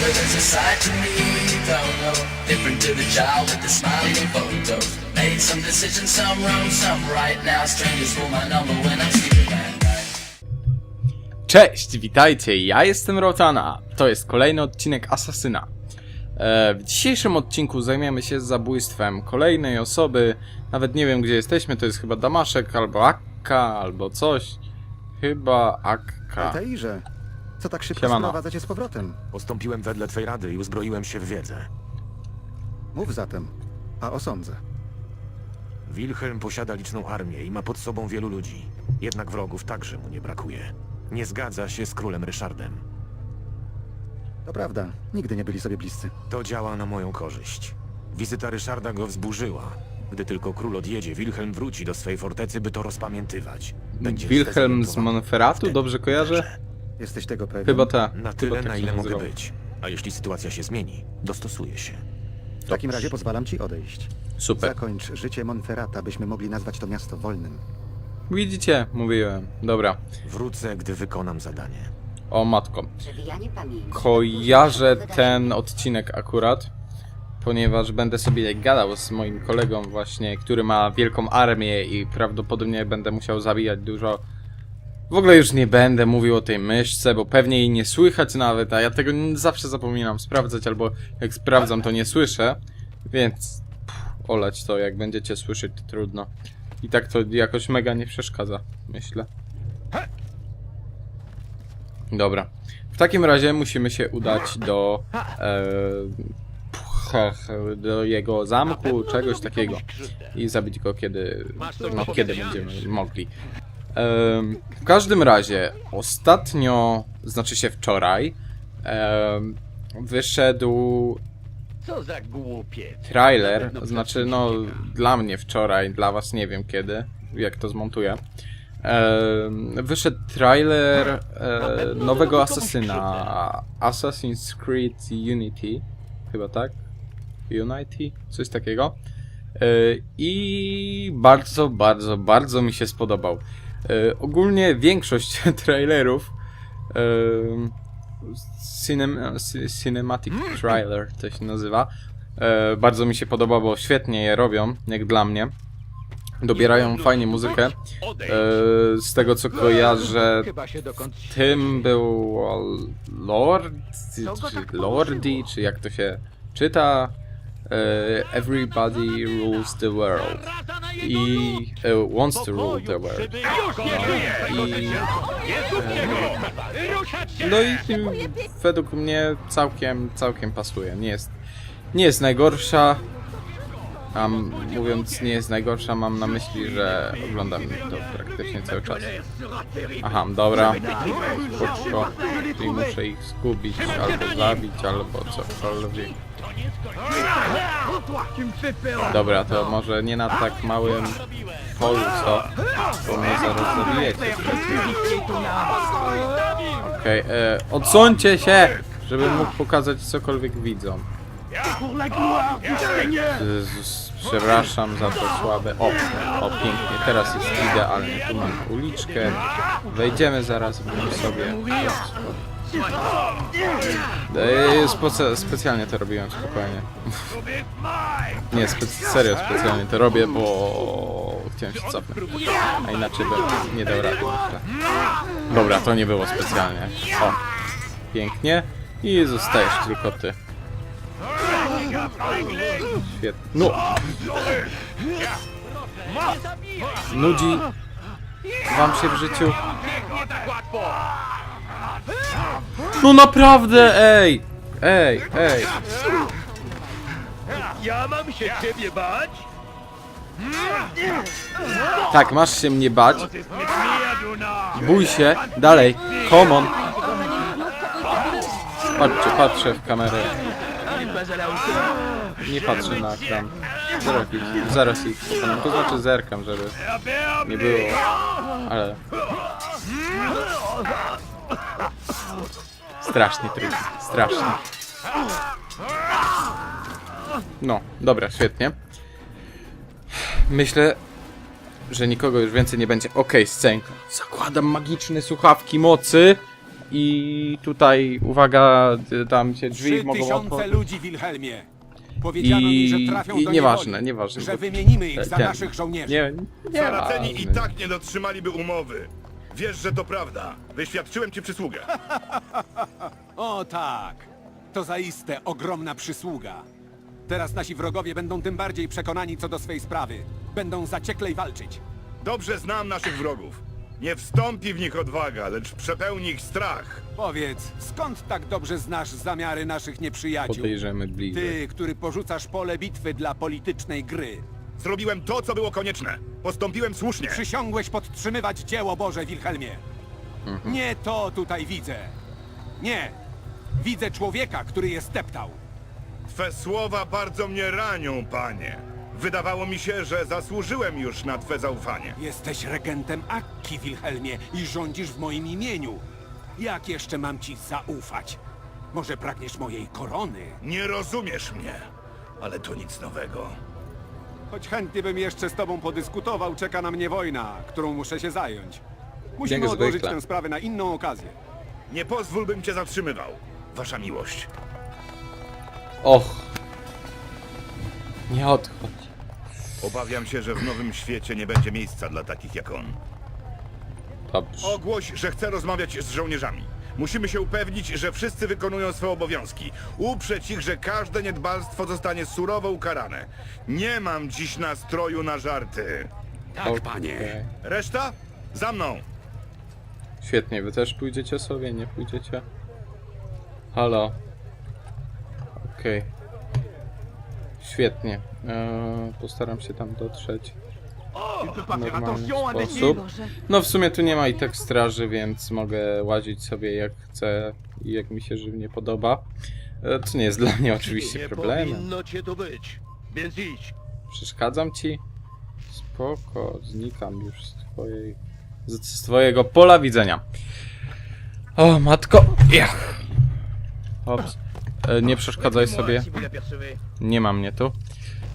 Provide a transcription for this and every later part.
There's a side to me you don't know. Different to the child with the smiling photos. Made some decisions, some wrong, some right. Now strangers for my number when I'm sleeping at night. Cześć, witajcie, ja jestem Rotana. To jest kolejny odcinek Asasyna. E, w dzisiejszym odcinku zajmiemy się zabójstwem kolejnej osoby. Nawet nie wiem gdzie jesteśmy, to jest chyba Damaszek albo Akka, albo coś. Chyba Akka. Altairze, co tak szybko Siemano. sprowadza cię z powrotem? Postąpiłem wedle twej rady i uzbroiłem się w wiedzę. Mów zatem, a osądzę. Wilhelm posiada liczną armię i ma pod sobą wielu ludzi. Jednak wrogów także mu nie brakuje. Nie zgadza się z królem Ryszardem. To prawda, nigdy nie byli sobie bliscy. To działa na moją korzyść. Wizyta Ryszarda go wzburzyła. Gdy tylko król odjedzie, Wilhelm wróci do swej fortecy, by to rozpamiętywać. Będzie Wilhelm z. Monferatu, Wtedy dobrze kojarzę? Jesteś tego pewien? Chyba ta. Na chyba tyle, tak na się ile mogę nazywał. być. A jeśli sytuacja się zmieni, dostosuję się. W takim razie pozwalam ci odejść. Super. Zakończ życie Monferrata, byśmy mogli nazwać to miasto wolnym. Widzicie, mówiłem. Dobra. Wrócę, gdy wykonam zadanie. O matko. Przewijanie pamięci. Kojarzę ten odcinek akurat, ponieważ będę sobie gadał z moim kolegą właśnie, który ma wielką armię i prawdopodobnie będę musiał zabijać dużo. W ogóle już nie będę mówił o tej myszce, bo pewnie jej nie słychać nawet, a ja tego zawsze zapominam sprawdzać, albo jak sprawdzam to nie słyszę, więc pff, olać to, jak będziecie słyszeć to trudno. I tak to jakoś mega nie przeszkadza, myślę. Dobra. W takim razie musimy się udać do e, do jego zamku, czegoś takiego i zabić go kiedy no, kiedy będziemy mogli. Em, w każdym razie ostatnio, znaczy się wczoraj, em, wyszedł Co za głupiec. trailer, znaczy no dla mnie wczoraj, dla was nie wiem kiedy, jak to zmontuję. Em, wyszedł trailer e, nowego Asasyna, Assassin's Creed Unity, chyba tak? Unity? Coś takiego. E, I bardzo, bardzo, bardzo mi się spodobał. E, ogólnie większość trailerów em, cinem, ci- Cinematic Trailer to się nazywa. E, bardzo mi się podoba, bo świetnie je robią, jak dla mnie. Dobierają fajnie muzykę. E, z tego co kojarzę, tym był Lord, czy Lordi, czy jak to się czyta. E, Everybody rules the world. I e, wants to rule the world. I, no i mm, według mnie całkiem, całkiem pasuje. Nie jest, nie jest najgorsza. A mówiąc nie jest najgorsza, mam na myśli, że oglądam to praktycznie cały czas. Aha, dobra. Spoko. Czyli muszę ich zgubić, albo zabić, albo cokolwiek. Dobra, to może nie na tak małym polu, co? Bo mnie zaraz zabijecie. Okej, e, odsuńcie się! Żebym mógł pokazać cokolwiek widzą. Jezus, przepraszam za to słabe. O, o pięknie, teraz jest idealnie. Tu mam uliczkę. Wejdziemy zaraz będziemy sobie. Spe specjalnie to robiłem spokojnie. Nie, spe serio specjalnie to robię, bo chciałem się cofnąć. A inaczej bym nie dał rady. Dobra, to nie było specjalnie. O, pięknie. I zostajesz tylko ty. Świetnie. No! Nudzi wam się w życiu? No naprawdę, ej! Ej, ej! Ja mam się ciebie bać? Tak, masz się mnie bać. Bój się. Dalej. Come on. Patrzcie, patrzę w kamerę. Nie patrzę na ekran. Ich, zaraz ich pokonam. To znaczy zerkam, żeby nie było. Ale... Strasznie trudno. Strasznie. No, dobra, świetnie. Myślę, że nikogo już więcej nie będzie. Okej, scenka. Zakładam magiczne słuchawki mocy. I tutaj, uwaga, tam się drzwi Trzy mogą tysiące otworzyć. ludzi, Wilhelmie. Powiedziano mi, I, że trafią i do nieważne, niewoli, nieważne. że bo- wymienimy ich za ten- naszych żołnierzy. Nie, nie Saraceni i tak nie dotrzymaliby umowy. Wiesz, że to prawda. Wyświadczyłem ci przysługę. O tak, to zaiste ogromna przysługa. Teraz nasi wrogowie będą tym bardziej przekonani co do swej sprawy. Będą zacieklej walczyć. Dobrze znam naszych wrogów. Nie wstąpi w nich odwaga, lecz przepełni ich strach. Powiedz, skąd tak dobrze znasz zamiary naszych nieprzyjaciół? Podejrzemy bliżej. Ty, który porzucasz pole bitwy dla politycznej gry. Zrobiłem to, co było konieczne. Postąpiłem słusznie. Przysiągłeś podtrzymywać dzieło Boże, Wilhelmie. Nie to tutaj widzę. Nie. Widzę człowieka, który je steptał. Twe słowa bardzo mnie ranią, panie. Wydawało mi się, że zasłużyłem już na twe zaufanie. Jesteś regentem Akki, Wilhelmie, i rządzisz w moim imieniu. Jak jeszcze mam ci zaufać? Może pragniesz mojej korony? Nie rozumiesz mnie, ale to nic nowego. Choć chętnie bym jeszcze z tobą podyskutował, czeka na mnie wojna, którą muszę się zająć. Musimy Jak odłożyć zwykle. tę sprawę na inną okazję. Nie pozwól, bym cię zatrzymywał. Wasza miłość. Och. Nie odchodź. Obawiam się, że w nowym świecie nie będzie miejsca dla takich jak on. Dobrze. Ogłoś, że chce rozmawiać z żołnierzami. Musimy się upewnić, że wszyscy wykonują swoje obowiązki. Uprzeć ich, że każde niedbalstwo zostanie surowo ukarane. Nie mam dziś nastroju na żarty. Tak, panie. Reszta? Za mną! Świetnie, wy też pójdziecie sobie, nie pójdziecie? Halo. Okej. Świetnie. Eee, postaram się tam dotrzeć w normalny sposób. No w sumie tu nie ma i tak straży, więc mogę łazić sobie jak chcę i jak mi się żywnie podoba. E, Co nie jest dla mnie oczywiście problemem. powinno cię tu być. Więc idź. Przeszkadzam ci? Spoko, znikam już z twojej... z, z twojego pola widzenia. O, matko! Jach. Ops. E, nie przeszkadzaj sobie. Nie ma mnie tu.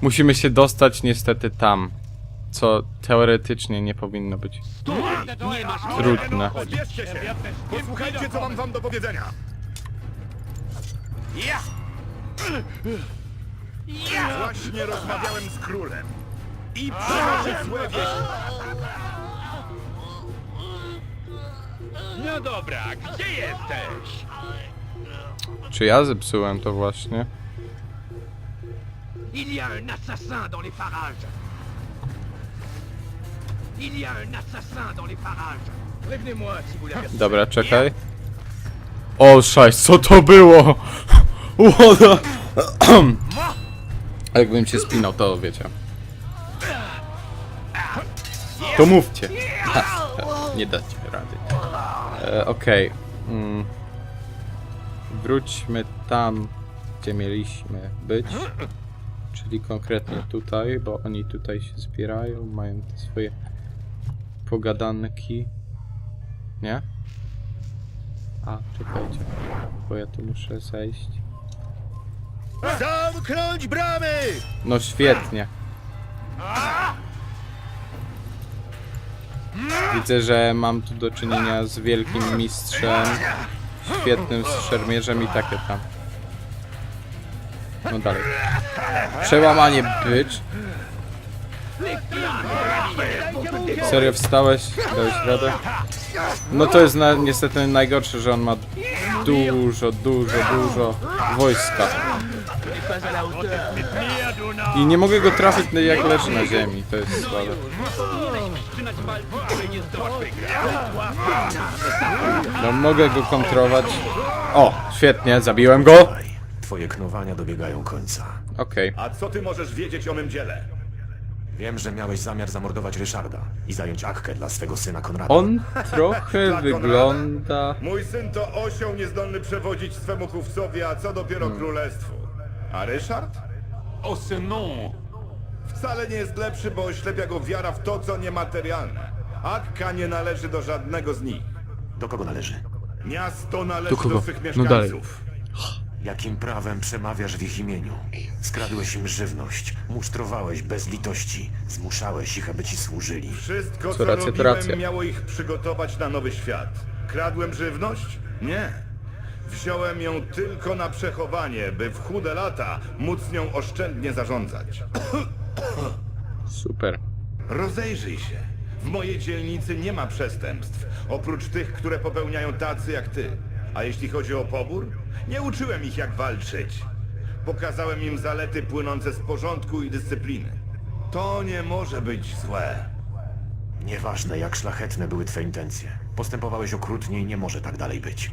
Musimy się dostać niestety tam. Co teoretycznie nie powinno być Nie masz trudne. Zbierzcie się! Posłuchajcie, co mam wam do powiedzenia. Właśnie rozmawiałem z królem. I przynoszę złe wieści. No dobra, gdzie jesteś? Czy ja zepsułem to właśnie? Il y a un assassin dans les parages. Il y a un assassin dans les parages. Prévenez-moi si vous l'apercevez. Dobra, czekaj. O, szajs, co to było? Łoda! Jakbym cię spinał, to wiecie. To mówcie. Nie dacie rady. E, Okej. Mm. Wróćmy tam, gdzie mieliśmy być. Czyli konkretnie tutaj, bo oni tutaj się zbierają, mają te swoje pogadanki. Nie? A, czekajcie. Bo ja tu muszę zejść. Zamknąć bramy! No świetnie. Widzę, że mam tu do czynienia z wielkim mistrzem, świetnym szermierzem i takie tam. No dalej. Przełamanie bycz. Serio wstałeś? Dałeś radę? No to jest na, niestety najgorsze, że on ma dużo, dużo, dużo wojska. I nie mogę go trafić no, jak leży na ziemi, to jest słabe. No mogę go kontrować. O, świetnie, zabiłem go. Twoje knowania dobiegają końca. Okej. A co ty możesz wiedzieć o mym dziele? Wiem, że miałeś zamiar zamordować Ryszarda i zająć Akkę dla swego syna Konrada. On trochę wygląda... Mój syn to osioł niezdolny przewodzić swemu chówcowi, a co dopiero królestwu. A Ryszard? O synu! Wcale nie jest lepszy, bo oślepia go wiara w to, co niematerialne. Akka nie należy do żadnego z nich. Do kogo należy? Miasto należy Do kogo? do swych No mieszkańców. Jakim prawem przemawiasz w ich imieniu? Skradłeś im żywność, musztrowałeś bez litości, zmuszałeś ich, aby ci służyli. Wszystko, Co co racja, to robiłem, racja. miało ich przygotować na nowy świat. Kradłem żywność? Nie. Wziąłem ją tylko na przechowanie, by w chude lata móc nią oszczędnie zarządzać. Super. Rozejrzyj się. W mojej dzielnicy nie ma przestępstw, oprócz tych, które popełniają tacy jak ty. A jeśli chodzi o pobór, nie uczyłem ich jak walczyć. Pokazałem im zalety płynące z porządku i dyscypliny. To nie może być złe. Nieważne jak szlachetne były twe intencje. Postępowałeś okrutnie i nie może tak dalej być.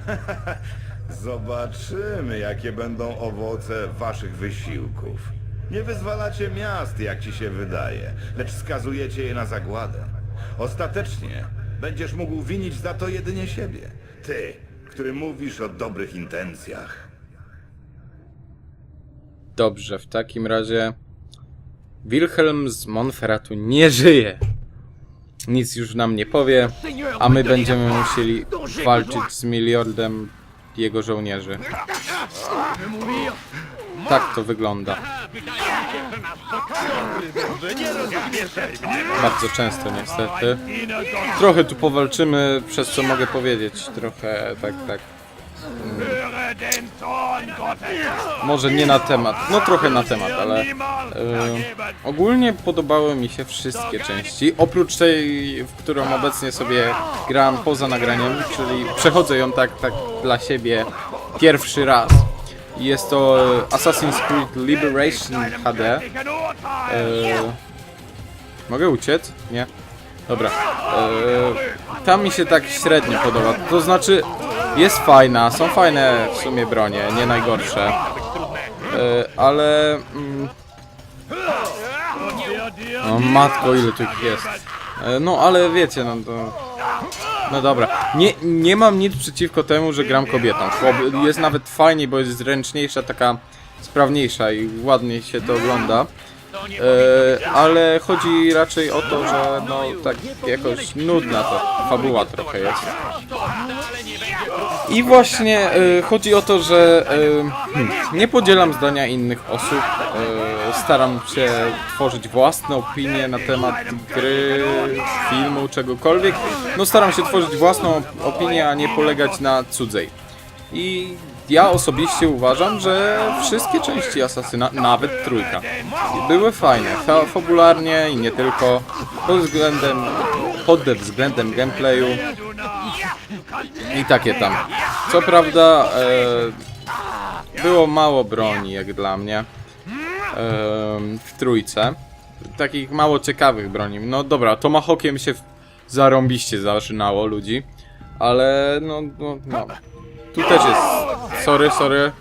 Zobaczymy, jakie będą owoce waszych wysiłków. Nie wyzwalacie miast, jak ci się wydaje, lecz skazujecie je na zagładę. Ostatecznie będziesz mógł winić za to jedynie siebie. Ty, który mówisz o dobrych intencjach. Dobrze, w takim razie Wilhelm z Monferratu nie żyje. Nic już nam nie powie, a my będziemy musieli walczyć z miliardem jego żołnierzy. Tak to wygląda. Bardzo często niestety. Trochę tu powalczymy, przez co mogę powiedzieć. Trochę tak, tak. Może nie na temat, no trochę na temat, ale e, ogólnie podobały mi się wszystkie części, oprócz tej, w którą obecnie sobie gram poza nagraniem, czyli przechodzę ją tak, tak dla siebie pierwszy raz. Jest to Assassin's Creed Liberation HD. E, mogę uciec? Nie? Dobra. E, tam mi się tak średnio podoba. To znaczy, jest fajna, są fajne w sumie bronie, nie najgorsze. E, ale... Mm, no matko, ile tu jest. No ale wiecie, no to... No dobra, nie, nie mam nic przeciwko temu, że gram kobietą. Jest nawet fajniej, bo jest zręczniejsza, taka sprawniejsza i ładniej się to ogląda. E, ale chodzi raczej o to, że no tak jakoś nudna ta fabuła trochę jest. I właśnie e, chodzi o to, że e, hmm, nie podzielam zdania innych osób. E, staram się tworzyć własne opinie na temat gry, filmu, czegokolwiek. No staram się tworzyć własną opinię, a nie polegać na cudzej. I ja osobiście uważam, że wszystkie części Asasyna, nawet trójka, były fajne. Fa fabularnie i nie tylko. Pod względem, pod względem gameplayu i takie tam. Co prawda e, było mało broni jak dla mnie w trójce. Takich mało ciekawych broni. No dobra, Tomahawkiem się zarąbiście zaczynało ludzi. Ale no, no, no. Tu też jest. Sorry, sorry.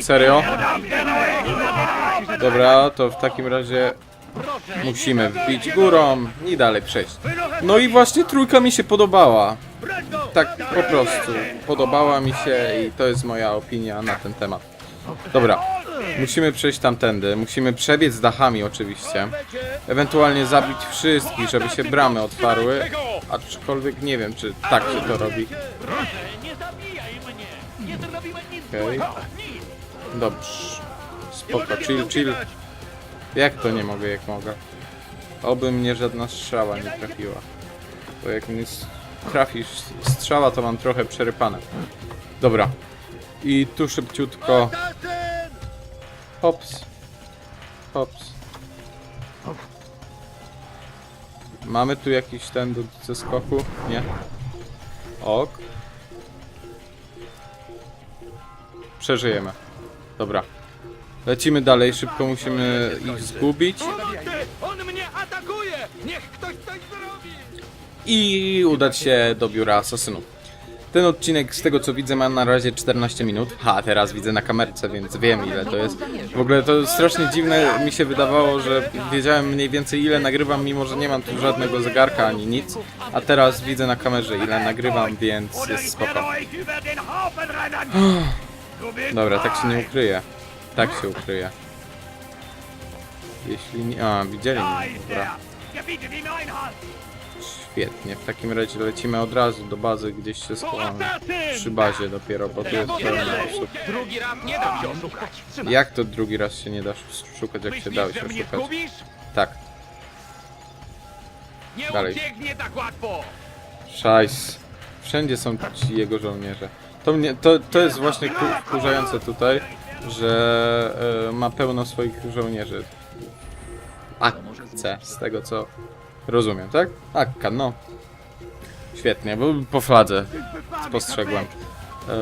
Serio? Dobra, to w takim razie musimy wbić górą i dalej przejść. No i właśnie trójka mi się podobała. Tak po prostu. Podobała mi się i to jest moja opinia na ten temat. Dobra. Musimy przejść tamtędy. Musimy przebiec dachami oczywiście. Ewentualnie zabić wszystkich, żeby się bramy otwarły. Aczkolwiek nie wiem, czy tak się to robi. Okej. Dobrze. Spoko, chill, chill. Jak to nie mogę, jak mogę? Oby mnie żadna strzała nie trafiła. Bo jak mnie s- trafi s- strzała, to mam trochę przerypane. Dobra. I tu szybciutko. Hops. Hops. Mamy tu jakiś ten do zeskoku? Nie? Ok. Przeżyjemy. Dobra. Lecimy dalej, szybko musimy ich zgubić On mnie atakuje! Niech ktoś coś zrobi! i udać się do biura asasynów. Ten odcinek, z tego co widzę, ma na razie 14 minut. Ha, teraz widzę na kamerce, więc wiem ile to jest. W ogóle to strasznie dziwne mi się wydawało, że wiedziałem mniej więcej ile nagrywam, mimo że nie mam tu żadnego zegarka ani nic. A teraz widzę na kamerze ile nagrywam, więc jest spoko. Dobra, tak się nie ukryje. Tak się ukryje. Jeśli nie... A, widzieli mnie, dobra. Świetnie, w takim razie lecimy od razu do bazy, gdzieś się schowamy. Przy bazie dopiero, bo tu jest pełno osób. Drugi raz nie dam się oszukać. Jak to drugi raz się nie da szukać, jak się dałeś oszukać? Tak, Nie Dalej. ucieknie tak łatwo! szajs. Wszędzie są ci jego żołnierze. To, mnie, to, to jest właśnie ku- wkurzające tutaj, że e, ma pełno swoich żołnierzy. Akce, z tego co rozumiem, tak? Akka, no. Świetnie, bo po fladze spostrzegłem. Eee,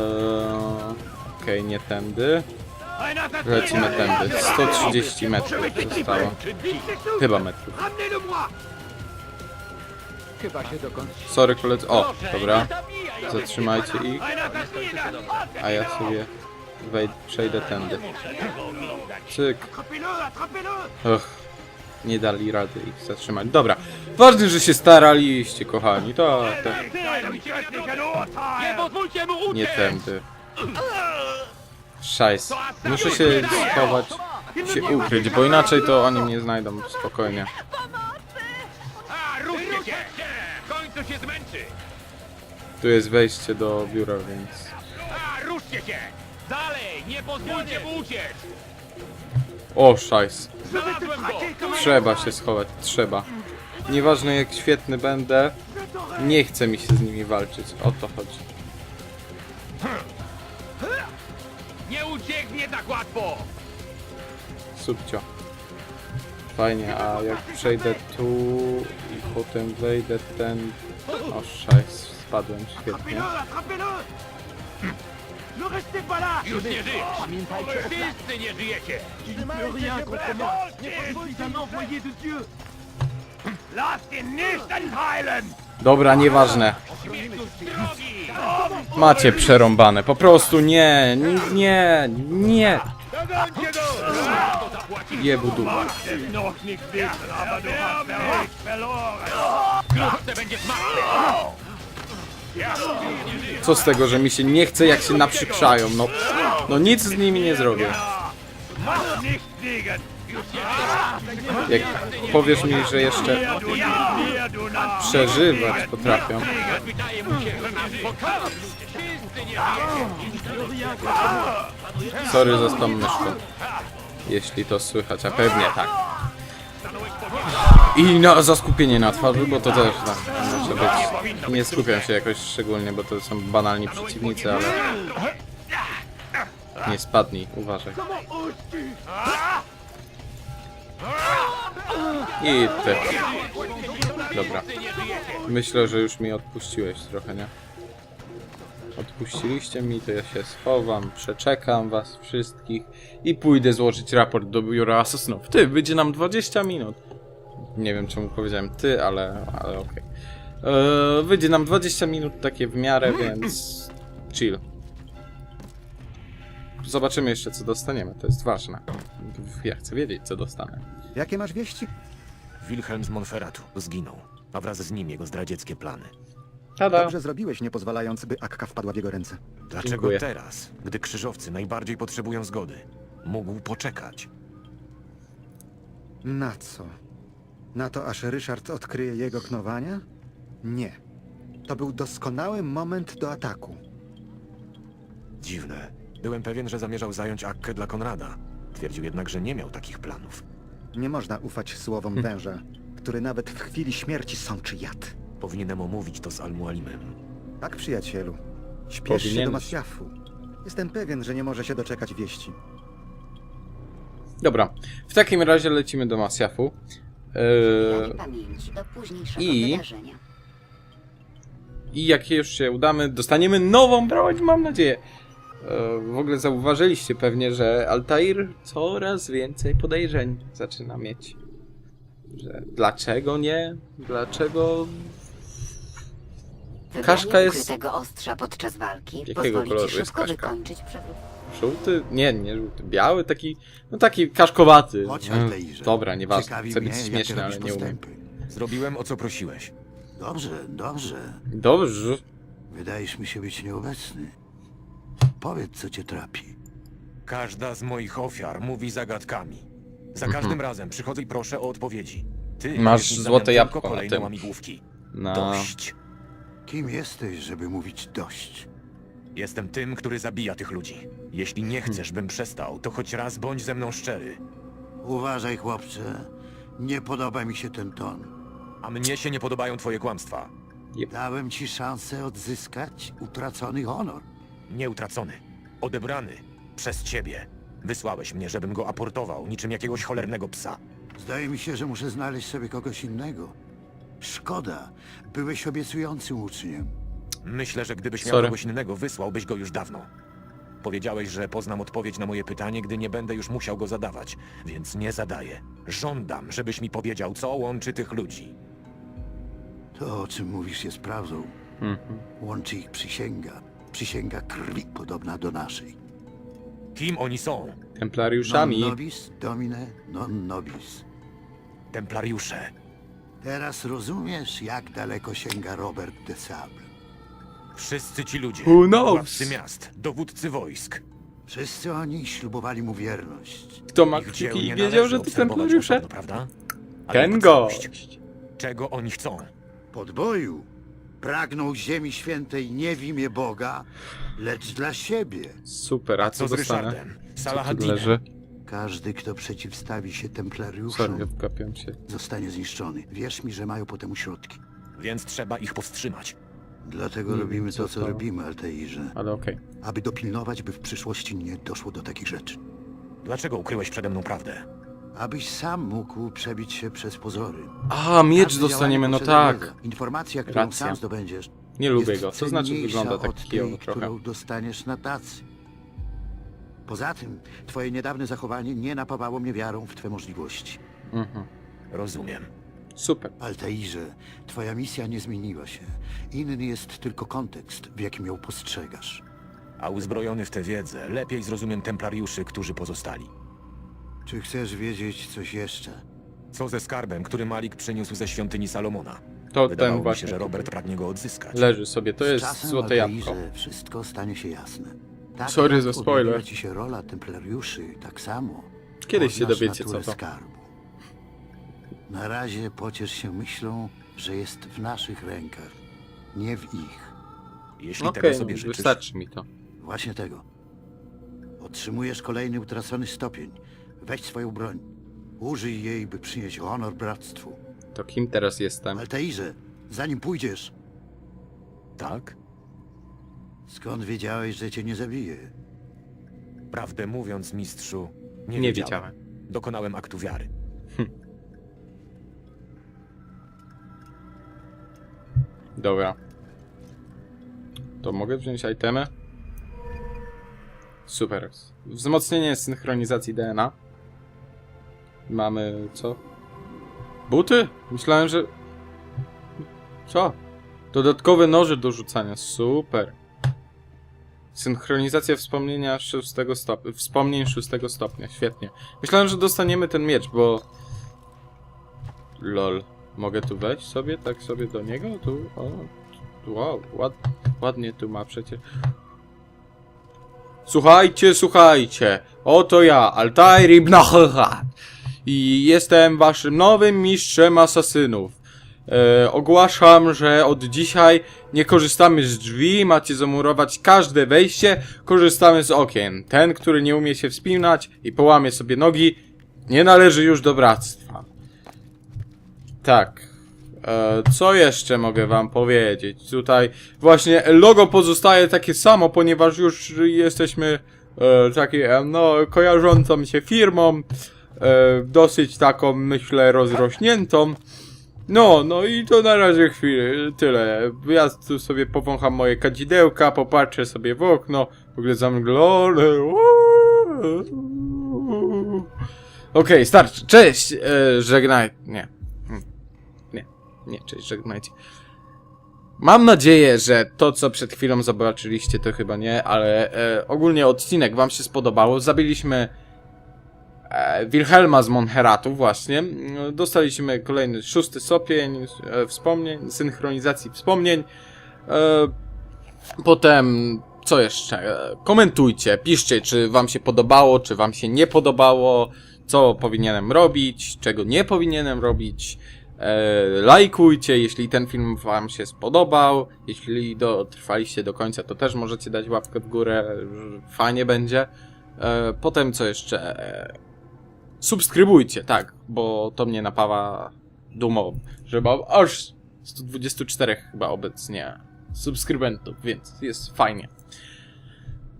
Okej, nie tędy. Lecimy tędy. 130 metrów zostało. Chyba metrów. Sorry koledzy. O, dobra. Zatrzymajcie ich, a ja sobie wejd, przejdę tędy. Cyk. Och, nie dali rady ich zatrzymać. Dobra. Ważne, że się staraliście, kochani. Tak, tak. Nie tędy. Szajs. Muszę się schować, się ukryć, bo inaczej to oni mnie znajdą spokojnie. Tu jest wejście do biura, więc... Ruszcie się! Dalej! Nie pozwólcie mu uciec! O, szajs. Trzeba się schować, trzeba. Nieważne jak świetny będę, nie chce mi się z nimi walczyć. O to chodzi. Nie ucieknie tak łatwo! Subcio. Fajnie, a jak przejdę tu i potem wejdę ten... O, szajs, spadłem świetnie. Attrapez-le Attrapez-le Ne restez pas là Już nie żyjesz! Wszyscy nie żyjecie! Tu ne peux rien contre moi! Nie suis un envoyé de Dieu! Lass ihn nicht entheilen! Dobra, nieważne. Macie przerąbane, po prostu nie, nie, nie. Dogońcie go! Jebu dupa. Noch nicht wissen, aber du hast nichts verloren! Wkrótce będziesz martwy! Co z tego, że mi się nie chce jak się naprzykrzają, no. No nic z nimi nie zrobię. Jak powiesz mi, że jeszcze przeżywać potrafią. Sorry za tą myszką. Jeśli to słychać, a pewnie tak. I na zaskupienie na twarzy, bo to też tak, może być. Nie skupiam się jakoś szczególnie, bo to są banalni przeciwnicy, ale... Nie spadnij, uważaj. I ty. Dobra. Myślę, że już mi odpuściłeś trochę, nie? Odpuściliście mi, to ja się schowam, przeczekam was wszystkich i pójdę złożyć raport do biura asesynów. Ty, wyjdzie nam 20 minut. Nie wiem czemu powiedziałem ty, ale, ale okej. Eee, wyjdzie nam 20 minut takie w miarę, więc chill. Zobaczymy jeszcze co dostaniemy, to jest ważne. Ja chcę wiedzieć co dostanę. Jakie masz wieści? Wilhelm z Monferratu zginął, a wraz z nim jego zdradzieckie plany. Tada! Dobrze zrobiłeś, nie pozwalając, by Akka wpadła w jego ręce. Dlaczego Dziękuję. teraz, gdy krzyżowcy najbardziej potrzebują zgody? Mógł poczekać. Na co? Na to, aż Ryszard odkryje jego knowania? Nie. To był doskonały moment do ataku. Dziwne. Byłem pewien, że zamierzał zająć Akkę dla Konrada. Twierdził jednak, że nie miał takich planów. Nie można ufać słowom węża, który nawet w chwili śmierci sączy jad. Powinienem omówić to z Almualimem. Tak, przyjacielu. Śpiesz się do Powinieneś. Masjafu. Jestem pewien, że nie może się doczekać wieści. Dobra, w takim razie lecimy do Masjafu. Eee, pamięci do późniejszego i- wydarzenia. I jak już się udamy, dostaniemy nową broń, mam nadzieję. E, W ogóle zauważyliście pewnie, że Altair coraz więcej podejrzeń zaczyna mieć. Że dlaczego nie? Dlaczego Kaszka jest- ukrytego ostrza podczas walki Jakiego koloru ci jest szybko kaszka? żółty? Nie, nie żółty, biały, taki, no taki kaszkowaty. Chodź, Altairze. Dobra, nieważne, chcę być śmieszny, ale nie umiem. Zrobiłem o co prosiłeś. Dobrze, dobrze. Dobrze. Wydajesz mi się być nieobecny. Powiedz, co cię trapi. Każda z moich ofiar mówi zagadkami. Za każdym razem przychodzę i proszę o odpowiedzi. Ty Mhm. Masz jesteś złote jabłko tylko na kolejne tym. łamigłówki. No, Dość. Kim jesteś, żeby mówić dość? Jestem tym, który zabija tych ludzi. Jeśli nie chcesz, bym przestał, to choć raz bądź ze mną szczery. Uważaj, chłopcze. Nie podoba mi się ten ton. A mnie się nie podobają twoje kłamstwa. Dałem ci szansę odzyskać utracony honor. Nieutracony. Odebrany. Przez ciebie. Wysłałeś mnie, żebym go aportował, niczym jakiegoś cholernego psa. Zdaje mi się, że muszę znaleźć sobie kogoś innego. Szkoda. Byłeś obiecującym uczniem. Myślę, że gdybyś miał Sorry. kogoś innego, wysłałbyś go już dawno. Powiedziałeś, że poznam odpowiedź na moje pytanie, gdy nie będę już musiał go zadawać, więc nie zadaję. Żądam, żebyś mi powiedział, co łączy tych ludzi. To, o czym mówisz, jest prawdą. Łączy ich przysięga. Przysięga krwi podobna do naszej. Kim oni są? Templariuszami. Non nobis, domine, non nobis. Templariusze. Teraz rozumiesz, jak daleko sięga Robert de Sable. Wszyscy ci ludzie. Who knows? Władcy miast, dowódcy wojsk. Wszyscy oni ślubowali mu wierność. Kto ma dzieł kciuki i nie wiedział, należy że to obserwować templariusze? osobno, prawda? Ale Ten gość. Czego oni chcą? Podboju pragną ziemi świętej nie w imię Boga, lecz dla siebie. Super, a co Co z dostanę? Ryszardem? Co tu Salahadinem? leży? Każdy, kto przeciwstawi się Sorry, templariuszom, wgapiam się. zostanie zniszczony. Wierz mi, że mają po temu środki. Więc trzeba ich powstrzymać. Dlatego Nie robimy wiem, co to, co to- robimy, Altairze. Ale okej. Aby dopilnować, by w przyszłości nie doszło do takich rzeczy. Dlaczego ukryłeś przede mną prawdę? Abyś sam mógł przebić się przez pozory. A, miecz dostaniemy, działanie no tak. Informacja, którą Racja. sam zdobędziesz, Nie lubię jest go. To znaczy cenniejsza wygląda od tak tej, kijowo trochę. którą dostaniesz na tacy. Poza tym, twoje niedawne zachowanie nie napawało mnie wiarą w twoje możliwości. Mhm. Rozumiem. Super. Altairze, twoja misja nie zmieniła się. Inny jest tylko kontekst, w jakim ją postrzegasz. A uzbrojony w tę wiedzę, lepiej zrozumiem templariuszy, którzy pozostali. Czy chcesz wiedzieć coś jeszcze? Co ze skarbem, który Malik przyniósł ze świątyni Salomona? To Wydawało ten mi właśnie. się, że Robert pragnie go odzyskać. Leży sobie, to Z jest czasem, złote Altairze, jabłko. wszystko stanie się jasne. Tak Sorry jak za spoiler. ci się rola templariuszy, tak samo. Kiedyś się poznasz dowiecie, co naturę to. Skarbu. Na razie pociesz się myślą, że jest w naszych rękach, nie w ich. Jeśli Okej, tego sobie życzysz, wystarczy mi to. Właśnie tego. Otrzymujesz kolejny utracony stopień. Weź swoją broń. Użyj jej, by przynieść honor bractwu. To kim teraz jestem? Altairze, zanim pójdziesz, tak? skąd wiedziałeś, że cię nie zabije? Prawdę mówiąc, mistrzu, nie, Nie wiedziałem. wiedziałem. Dokonałem aktu wiary. Dobra. To mogę wziąć itemy? Super. Wzmocnienie synchronizacji DNA. Mamy co? Buty? Myślałem, że... Co? Dodatkowe noże do rzucania. Super. Synchronizacja wspomnienia szóstego stopnia. Wspomnień szóstego stopnia. Świetnie. Myślałem, że dostaniemy ten miecz, bo... Lol. Mogę tu wejść sobie? Tak sobie do niego? Tu? O. Wow, ład, ładnie tu ma przecież. Słuchajcie, słuchajcie. Oto ja, Altair ibn Ahra. I jestem waszym nowym mistrzem asasynów. E, ogłaszam, że od dzisiaj nie korzystamy z drzwi, macie zamurować każde wejście, korzystamy z okien. Ten, który nie umie się wspinać i połamie sobie nogi, nie należy już do bractwa. Tak. E, co jeszcze mogę wam powiedzieć? Tutaj właśnie logo pozostaje takie samo, ponieważ już jesteśmy e, takie, no, kojarzącą się firmą, dosyć taką, myślę, rozrośniętą. No, no i to na razie chwilę, tyle. Ja tu sobie powącham moje kadzidełka, popatrzę sobie w okno, w ogóle zamglone. Okej, starczy. Cześć, e, żegnaj. Nie. Hmm. Nie, nie, cześć, żegnajcie. Mam nadzieję, że to, co przed chwilą zobaczyliście, to chyba nie, ale e, ogólnie odcinek wam się spodobało. Zabiliśmy e, Wilhelma z Monheratu właśnie. Dostaliśmy kolejny szósty stopień e, wspomnień, synchronizacji wspomnień. E, potem, co jeszcze? E, komentujcie, piszcie, czy wam się podobało, czy wam się nie podobało, co powinienem robić, czego nie powinienem robić. E, lajkujcie, jeśli ten film wam się spodobał. Jeśli dotrwaliście do końca, to też możecie dać łapkę w górę. Fajnie będzie. E, potem co jeszcze? Subskrybujcie, tak, bo to mnie napawa dumą, że mam aż 124 chyba obecnie subskrybentów, więc jest fajnie.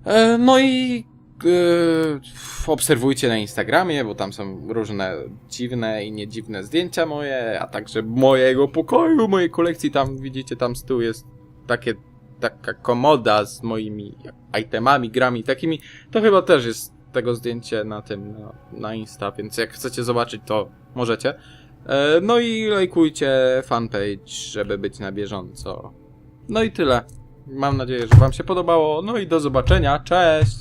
E, no i e, obserwujcie na Instagramie, bo tam są różne dziwne i niedziwne zdjęcia moje, a także mojego pokoju, mojej kolekcji. Tam widzicie, tam z tyłu jest takie, taka komoda z moimi itemami, grami takimi. To chyba też jest tego zdjęcie na tym, na, Insta, więc jak chcecie zobaczyć, to możecie. E, no i lajkujcie fanpage, żeby być na bieżąco. No i tyle. Mam nadzieję, że Wam się podobało. No i do zobaczenia. Cześć!